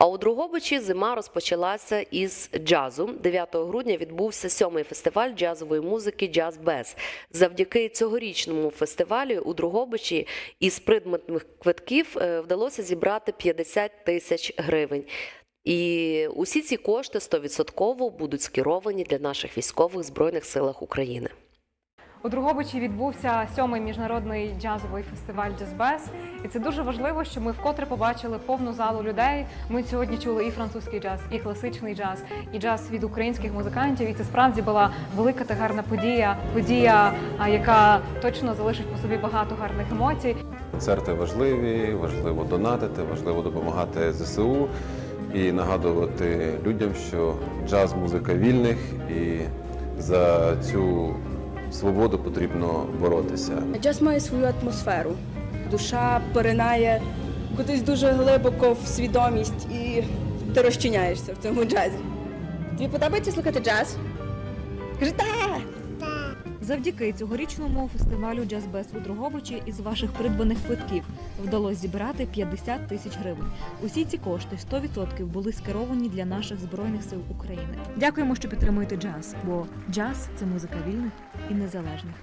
А у Другобичі зима розпочалася із джазу. 9 грудня відбувся сьомий фестиваль джазової музики Джаз Без. Завдяки цьогорічному фестивалю у Другобичі із придматних квитків е, вдалося зібрати 50 тисяч гривень. І усі ці кошти 100% будуть скеровані для наших військових збройних силах України. У Другобичі відбувся сьомий міжнародний джазовий фестиваль Джазбез. І це дуже важливо, що ми вкотре побачили повну залу людей. Ми сьогодні чули і французький джаз, і класичний джаз, і джаз від українських музикантів. І це справді була велика та гарна подія. Подія, яка точно залишить по собі багато гарних емоцій. Концерти важливі, важливо донатити, важливо допомагати ЗСУ і нагадувати людям, що джаз музика вільних і за цю свободу потрібно боротися. Джаз має свою атмосферу. Душа поринає кудись дуже глибоко в свідомість і ти розчиняєшся в цьому джазі. Тобі подобається слухати джаз? Кажи так! Завдяки цьогорічному фестивалю Джазбес у Дрогобичі із ваших придбаних квитків вдалося зібрати 50 тисяч гривень. Усі ці кошти 100% були скеровані для наших збройних сил України. Дякуємо, що підтримуєте джаз, бо джаз це музика вільних і незалежних.